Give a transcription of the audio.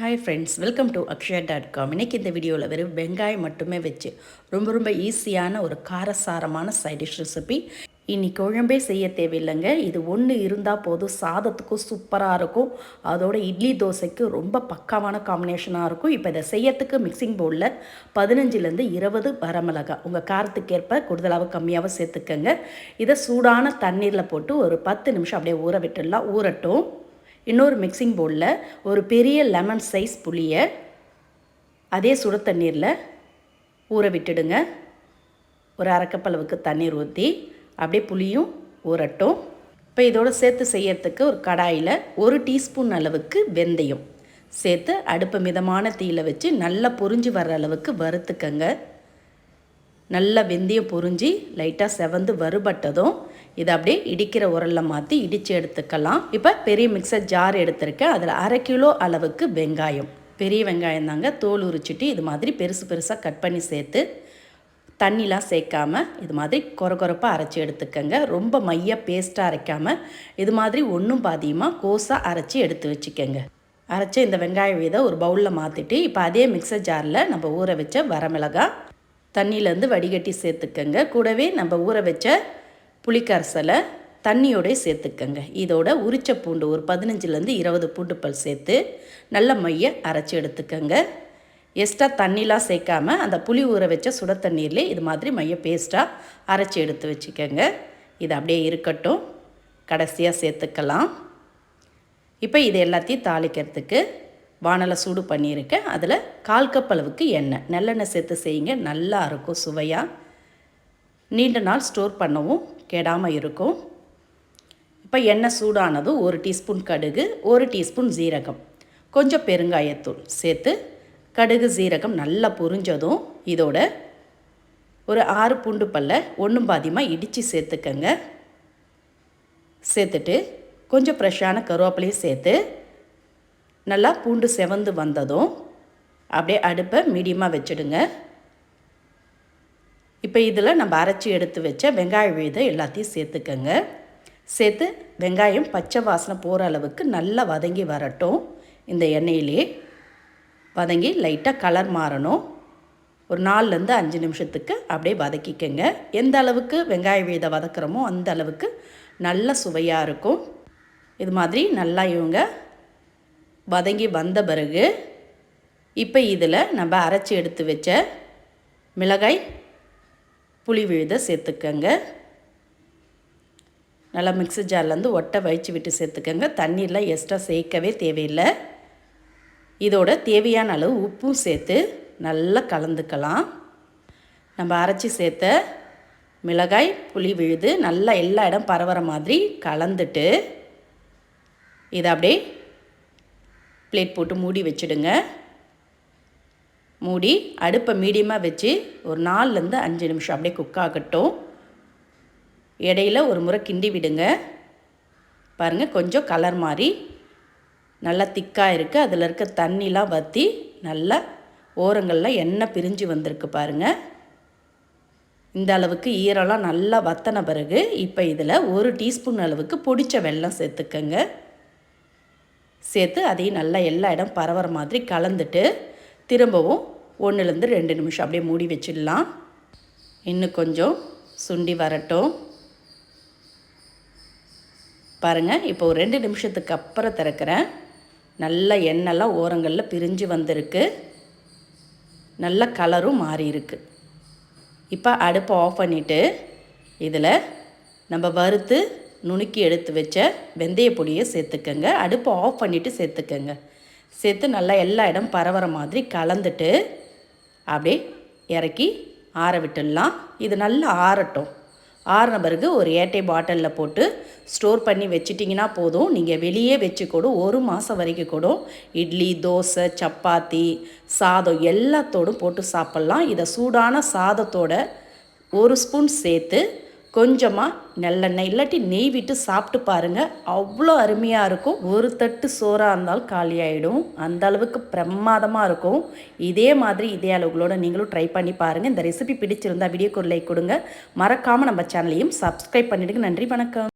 Hi friends welcome to Akshaya dot com இன்றைக்கி இந்த வீடியோவில் வெறும் வெங்காயம் மட்டுமே வச்சு ரொம்ப ரொம்ப ஈஸியான ஒரு காரசாரமான சைட் டிஷ் ரெசிபி இன்னைக்கு குழம்பே செய்ய தேவையில்லைங்க. இது ஒன்று இருந்தால் போதும் சாதத்துக்கும் சூப்பராக இருக்கும். அதோட இட்லி தோசைக்கு ரொம்ப பக்காவான காம்பினேஷனாக இருக்கும். இப்போ இதை செய்யறதுக்கு மிக்சிங் பவுலில் பதினஞ்சுலேருந்து இருபது வரமிளகா. உங்கள் காரத்துக்கேற்ப கூடுதலாக கம்மியாகவும் சேர்த்துக்கங்க. இதை சூடான தண்ணீரில் போட்டு ஒரு பத்து நிமிஷம் அப்படியே ஊற விட்டுடலாம். ஊறட்டும். இன்னொரு மிக்சிங் பவுலில் ஒரு பெரிய லெமன் சைஸ் புளியை அதே சுடு தண்ணீரில் ஊற விட்டுடுங்க. ஒரு அரைக்கப்பளவுக்கு தண்ணீர் ஊற்றி அப்படியே புளியும் ஊறட்டும். இப்போ இதோடு சேர்த்து செய்யறதுக்கு ஒரு கடாயில் ஒரு டீஸ்பூன் அளவுக்கு வெந்தயம் சேர்த்து அடுப்பு மிதமான தீயில் வச்சு நல்லா பொரிஞ்சு வர்ற அளவுக்கு வறுத்துக்கங்க. நல்லா வெந்தயம் பொரிஞ்சு லைட்டாக செவந்து வறுபட்டதும் இதை அப்படியே இடிக்கிற உரலில் மாற்றி இடித்து எடுத்துக்கலாம். இப்போ பெரிய மிக்சர் ஜார் எடுத்திருக்கேன். அதில் அரை கிலோ அளவுக்கு வெங்காயம். பெரிய வெங்காயம் தாங்க. தோல் உரிச்சிட்டு இது மாதிரி பெருசு பெருசாக கட் பண்ணி சேர்த்து தண்ணிலாம் சேர்க்காம இது மாதிரி கொர கொரப்பாக அரைச்சி எடுத்துக்கோங்க. ரொம்ப மைய பேஸ்ட்டாக அரைக்காமல் இது மாதிரி ஒன்றும் பாதியமாக கோஸாக அரைச்சி எடுத்து வச்சுக்கோங்க. அரைச்ச இந்த வெங்காய வீதை ஒரு பவுலில் மாற்றிட்டு இப்போ அதே மிக்சர் ஜாரில் நம்ம ஊற வச்ச வரமிளகாய் தண்ணியிலேருந்து வடிகட்டி சேர்த்துக்கோங்க. கூடவே நம்ம ஊற வச்ச புளிக்கரசலை தண்ணியோடய சேர்த்துக்கங்க. இதோட உரிச்ச பூண்டு ஒரு பதினஞ்சுலேருந்து இருபது பூண்டு பல் சேர்த்து நல்ல மைய அரைச்சி எடுத்துக்கங்க. எக்ஸ்ட்ரா தண்ணிலாம் சேர்க்காம அந்த புளி ஊற வச்ச சுட தண்ணீர்லேயே இது மாதிரி மைய பேஸ்ட்டாக அரைச்சி எடுத்து வச்சுக்கோங்க. இது அப்படியே இருக்கட்டும். கடைசியாக சேர்த்துக்கலாம். இப்போ இது எல்லாத்தையும் தாளிக்கிறதுக்கு வானலை சூடு பண்ணியிருக்கேன் அதில் கால் கப் அளவுக்கு எண்ணெய். நல்லெண்ணெய் சேர்த்து செய்யுங்க. நல்லா இருக்கும் சுவையாக நீண்ட நாள் ஸ்டோர் பண்ணவும் கெடாமல் இருக்கும். இப்போ எண்ணெய் சூடானதும் ஒரு டீஸ்பூன் கடுகு ஒரு டீஸ்பூன் ஜீரகம். கொஞ்சம் பெருங்காயத்தூள் சேர்த்து கடுகு ஜீரகம் நல்லா பொரிஞ்சதும் இதோட ஒரு ஆறு பூண்டு பல்ல ஒன்றும் பாதியமாக இடித்து சேர்த்துக்கங்க. சேர்த்துட்டு கொஞ்சம் ஃப்ரெஷ்ஷான கருவேப்பிலையும் சேர்த்து நல்லா பூண்டு செவந்து வந்ததும் அப்படியே அடுப்பை மீடியமாக வச்சுடுங்க. இப்போ இதில் நம்ம அரைச்சி எடுத்து வச்ச வெங்காய விழுதை எல்லாத்தையும் சேர்த்துக்கங்க. சேர்த்து வெங்காயம் பச்சை வாசனை போகிற அளவுக்கு நல்லா வதங்கி வரட்டும். இந்த எண்ணெயிலே வதங்கி லைட்டாக கலர் மாறணும். ஒரு நாலுலேருந்து அஞ்சு நிமிஷத்துக்கு அப்படியே வதக்கிக்கங்க. எந்த அளவுக்கு வெங்காய விழுதை வதக்குறோமோ அந்த அளவுக்கு நல்ல சுவையாக இருக்கும். இது மாதிரி நல்லா இவங்க வதங்கி வந்த பிறகு இப்போ இதில் நம்ம அரைச்சி எடுத்து வச்ச மிளகாய் புளி விழுத சேர்த்துக்கங்க. நல்லா மிக்ஸி ஜார்லேருந்து ஒட்டை வயிச்சு விட்டு சேர்த்துக்கங்க. தண்ணீர்லாம் எக்ஸ்ட்ரா சேர்க்கவே தேவையில்லை. இதோட தேவையான அளவு உப்பும் சேர்த்து நல்லா கலந்துக்கலாம். நம்ம அரைச்சி சேர்த்த மிளகாய் புளி விழுது நல்லா எல்லா இடம் பரவுற மாதிரி கலந்துட்டு இதை அப்படியே பிளேட் போட்டு மூடி வச்சுடுங்க. மூடி அடுப்பை மீடியமாக வச்சு ஒரு நாலுலேருந்து அஞ்சு நிமிஷம் அப்படியே குக் ஆகட்டும். இடையில ஒரு முறை கிண்டி விடுங்க. பாருங்கள் கொஞ்சம் கலர் மாதிரி நல்லா திக்காக இருக்குது அதில் இருக்க தண்ணிலாம் வற்றி நல்லா ஓரங்களில் எண்ணெய் பிரிஞ்சு வந்திருக்கு பாருங்கள் இந்த அளவுக்கு ஈரம்லாம் நல்லா வத்தன பிறகு இப்போ இதில் ஒரு டீஸ்பூன் அளவுக்கு பொடித்த வெல்லம் சேர்த்துக்கங்க. சேர்த்து அதையும் நல்லா எல்லா இடம் பரவுற மாதிரி கலந்துட்டு திரும்பவும் ஒன்றுலேருந்து ரெண்டு நிமிஷம் அப்படியே மூடி வச்சிடலாம். இன்னும் கொஞ்சம் சுண்டி வரட்டும். பாருங்கள் இப்போ ஒரு ரெண்டு நிமிஷத்துக்கு அப்புறம் திறக்கிறேன். நல்லா எண்ணெய்லாம் ஓரங்களில் பிரிஞ்சு வந்திருக்கு. நல்ல கலரும் மாறி இருக்கு. இப்போ அடுப்பை ஆஃப் பண்ணிவிட்டு இதில் நம்ம வறுத்து நுணுக்கி எடுத்து வச்ச வெந்தய பொடியை சேர்த்துக்கங்க. அடுப்பை ஆஃப் பண்ணிவிட்டு சேர்த்துக்கங்க. சேர்த்து நல்லா எல்லா இடம் பரவுற மாதிரி கலந்துட்டு அப்படியே இறக்கி ஆற விட்டுடலாம். இது நல்லா ஆறட்டும். ஆறின பிறகு ஒரு ஏட்டை பாட்டிலில் போட்டு ஸ்டோர் பண்ணி வச்சிட்டிங்கன்னா போதும். நீங்கள் வெளியே வச்சு கூட ஒரு மாதம் வரைக்கும் கூட இட்லி தோசை சப்பாத்தி சாதம் எல்லாத்தோடும் போட்டு சாப்பிட்லாம். இதை சூடான சாதத்தோட ஒரு ஸ்பூன் சேர்த்து கொஞ்சமாக நல்லெண்ணெய் இல்லாட்டி நெய் விட்டு சாப்பிட்டு பாருங்கள் அவ்வளோ அருமையாக இருக்கும். ஒரு தட்டு சோறாக இருந்தாலும் காலியாகிடும் அந்த அளவுக்கு பிரமாதமாக இருக்கும். இதே மாதிரி இதே அளவுகளோட நீங்களும் ட்ரை பண்ணி பாருங்கள் இந்த ரெசிபி பிடிச்சிருந்தா வீடியோக்கு ஒரு லைக் கொடுங்க. மறக்காமல் நம்ம சேனலையும் சப்ஸ்கிரைப் பண்ணிவிடுங்க நன்றி வணக்கம்.